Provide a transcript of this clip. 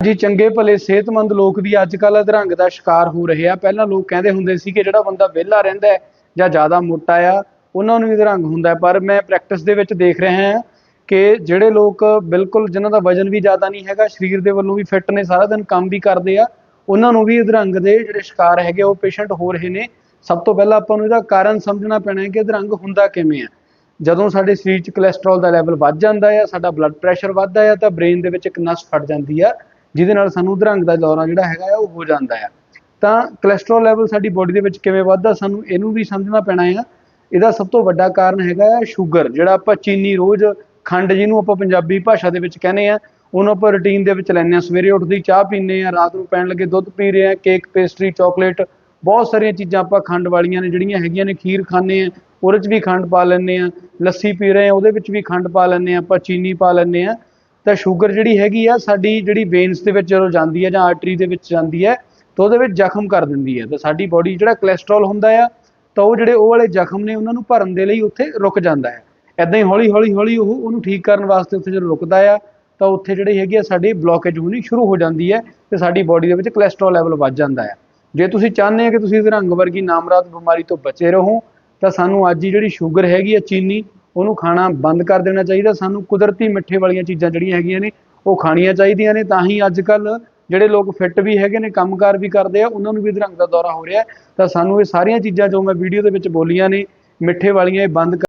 ਜੀ ਚੰਗੇ ਭਲੇ, ਸਿਹਤਮੰਦ ਲੋਕ ਵੀ ਅੱਜ ਕੱਲ੍ਹ ਅਧਰੰਗ ਦਾ ਸ਼ਿਕਾਰ ਹੋ ਰਹੇ ਆ। ਪਹਿਲਾਂ ਲੋਕ ਕਹਿੰਦੇ ਹੁੰਦੇ ਸੀ ਕਿ ਜਿਹੜਾ ਬੰਦਾ ਵਿਹਲਾ ਰਹਿੰਦਾ ਹੈ ਜਾਂ ਜ਼ਿਆਦਾ ਮੋਟਾ ਆ, ਉਹਨਾਂ ਨੂੰ ਵੀ ਅਧਰੰਗ ਹੁੰਦਾ ਪਰ ਮੈਂ ਪ੍ਰੈਕਟਿਸ ਦੇ ਵਿੱਚ ਦੇਖ ਰਿਹਾ ਹਾਂ ਕਿ ਜਿਹੜੇ ਲੋਕ ਬਿਲਕੁਲ ਜਿਨ੍ਹਾਂ ਦਾ ਵਜਨ ਵੀ ਜ਼ਿਆਦਾ ਨਹੀਂ ਹੈਗਾ, ਸਰੀਰ ਦੇ ਵੱਲੋਂ ਵੀ ਫਿੱਟ ਨੇ, ਸਾਰਾ ਦਿਨ ਕੰਮ ਵੀ ਕਰਦੇ ਆ, ਉਹਨਾਂ ਨੂੰ ਵੀ ਅਧਰੰਗ ਦੇ ਜਿਹੜੇ ਸ਼ਿਕਾਰ ਹੈਗੇ ਉਹ ਪੇਸ਼ੈਂਟ ਹੋ ਰਹੇ ਨੇ। ਸਭ ਤੋਂ ਪਹਿਲਾਂ ਆਪਾਂ ਨੂੰ ਇਹਦਾ ਕਾਰਨ ਸਮਝਣਾ ਪੈਣਾ ਹੈ ਕਿ ਅਧਰੰਗ ਹੁੰਦਾ ਕਿਵੇਂ ਆ। ਜਦੋਂ ਸਾਡੇ ਸਰੀਰ 'ਚ ਕੋਲੇਸਟ੍ਰੋਲ ਦਾ ਲੈਵਲ ਵੱਧ ਜਾਂਦਾ ਆ, ਸਾਡਾ ਬਲੱਡ ਪ੍ਰੈਸ਼ਰ ਵੱਧਦਾ ਆ, ਤਾਂ ਬ੍ਰੇਨ ਦੇ ਵਿੱਚ ਇੱਕ ਨਸ ਫਟ ਜਾਂਦੀ ਆ। ਜਿਹਦੇ ਨਾਲ ਸਾਨੂੰ ਅਧਰੰਗ ਦਾ ਦੌਰਾ ਜਿਹੜਾ ਹੈਗਾ ਆ, ਉਹ ਹੋ ਜਾਂਦਾ ਆ। ਤਾਂ ਕੋਲੇਸਟ੍ਰੋਲ ਲੈਵਲ ਸਾਡੀ ਬੋਡੀ ਦੇ ਵਿੱਚ ਕਿਵੇਂ ਵੱਧਦਾ, ਸਾਨੂੰ ਇਹਨੂੰ ਵੀ ਸਮਝਣਾ ਪੈਣਾ ਆ। ਇਹਦਾ ਸਭ ਤੋਂ ਵੱਡਾ ਕਾਰਨ ਹੈਗਾ ਆ ਸ਼ੂਗਰ ਜਿਹੜਾ ਆਪਾਂ ਚੀਨੀ ਰੋਜ਼ ਖੰਡ ਜਿਹਨੂੰ ਆਪਾਂ ਪੰਜਾਬੀ ਭਾਸ਼ਾ ਦੇ ਵਿੱਚ ਕਹਿੰਦੇ ਆ, ਉਹਨੂੰ ਆਪਾਂ ਰੁਟੀਨ ਦੇ ਵਿੱਚ ਲੈਂਦੇ ਆ। ਸਵੇਰੇ ਉੱਠਦੀ ਚਾਹ ਪੀਂਦੇ ਆ, ਰਾਤ ਨੂੰ ਪੈਣ ਲੱਗੇ ਦੁੱਧ ਪੀ ਰਹੇ ਆ ਕੇਕ ਪੇਸਟਰੀ ਚਾਕਲੇਟ ਬਹੁਤ ਸਾਰੀਆਂ ਚੀਜ਼ਾਂ ਆਪਾਂ ਖੰਡ ਵਾਲੀਆਂ ਨੇ, ਜਿਹੜੀਆਂ ਹੈਗੀਆਂ ਨੇ, ਖੀਰ ਖਾਂਦੇ ਆ, ਉਹਦੇ 'ਚ ਵੀ ਖੰਡ ਪਾ ਲੈਂਦੇ ਆ। ਲੱਸੀ ਪੀ ਰਹੇ ਆ, ਉਹਦੇ ਵਿੱਚ ਵੀ ਖੰਡ ਪਾ ਲੈਂਦੇ ਆ, ਆਪਾਂ ਚੀਨੀ ਪਾ ਲੈਂਦੇ ਆ। ਤਾਂ ਸ਼ੂਗਰ ਜਿਹੜੀ ਹੈਗੀ ਆ, ਸਾਡੀ ਜਿਹੜੀ ਵੇਨਸ ਦੇ ਵਿੱਚ ਜਦੋਂ ਜਾਂਦੀ ਹੈ ਜਾਂ ਆਰਟਰੀ ਦੇ ਵਿੱਚ ਜਾਂਦੀ ਹੈ ਤਾਂ ਉਹਦੇ ਵਿੱਚ ਜ਼ਖਮ ਕਰ ਦਿੰਦੀ ਹੈ ਤਾਂ ਸਾਡੀ ਬੋਡੀ ਜਿਹੜਾ ਕੋਲੇਸਟ੍ਰੋਲ ਹੁੰਦਾ ਆ, ਤਾਂ ਉਹ ਜਿਹੜੇ ਉਹ ਵਾਲੇ ਜ਼ਖਮ ਨੇ ਉਹਨਾਂ ਨੂੰ ਭਰਨ ਦੇ ਲਈ ਉੱਥੇ ਰੁਕ ਜਾਂਦਾ ਹੈ ਐਦਾਂ ਹੀ ਹੌਲੀ ਹੌਲੀ ਹੌਲੀ ਉਹ ਉਹਨੂੰ ਠੀਕ ਕਰਨ ਵਾਸਤੇ ਉੱਥੇ ਜਦੋਂ ਰੁਕਦਾ ਆ, ਤਾਂ ਉੱਥੇ ਜਿਹੜੀ ਹੈਗੀ ਆ, ਸਾਡੀ ਬਲੋਕੇਜ ਹੋਣੀ ਸ਼ੁਰੂ ਹੋ ਜਾਂਦੀ ਹੈ ਤੇ ਸਾਡੀ ਬੋਡੀ ਦੇ ਵਿੱਚ ਕੋਲੇਸਟ੍ਰੋਲ ਲੈਵਲ ਵੱਧ ਜਾਂਦਾ ਹੈ ਜੇ ਤੁਸੀਂ ਚਾਹੁੰਦੇ ਆ ਕਿ ਤੁਸੀਂ ਰੰਗ ਵਰਗੀ ਨਾਮਰਾਦ ਬਿਮਾਰੀ ਤੋਂ ਬਚੇ ਰਹੋ, ਤਾਂ ਸਾਨੂੰ ਅੱਜ ਹੀ ਜਿਹੜੀ ਸ਼ੂਗਰ ਹੈਗੀ ਆ, ਚੀਨੀ ਉਹਨੂੰ ਖਾਣਾ ਬੰਦ ਕਰ ਦੇਣਾ ਚਾਹੀਦਾ। ਸਾਨੂੰ ਕੁਦਰਤੀ ਮਿੱਠੇ ਵਾਲੀਆਂ ਚੀਜ਼ਾਂ ਜਿਹੜੀਆਂ ਹੈਗੀਆਂ ਨੇ, ਉਹ ਖਾਣੀਆਂ ਚਾਹੀਦੀਆਂ ਨੇ। ਤਾਂ ਹੀ ਅੱਜ ਕੱਲ ਜਿਹੜੇ ਲੋਕ ਫਿੱਟ ਵੀ ਹੈਗੇ ਨੇ, ਕੰਮਕਾਰ ਵੀ ਕਰਦੇ ਆ, ਉਹਨਾਂ ਨੂੰ ਵੀ ਅਧਰੰਗ ਦਾ ਦੌਰਾ ਹੋ ਰਿਹਾ। ਤਾਂ ਸਾਨੂੰ ਇਹ ਸਾਰੀਆਂ ਚੀਜ਼ਾਂ ਜੋ ਮੈਂ ਵੀਡੀਓ ਦੇ ਵਿੱਚ ਬੋਲੀਆਂ ਨੇ, ਮਿੱਠੇ ਵਾਲੀਆਂ ਇਹ ਬੰਦ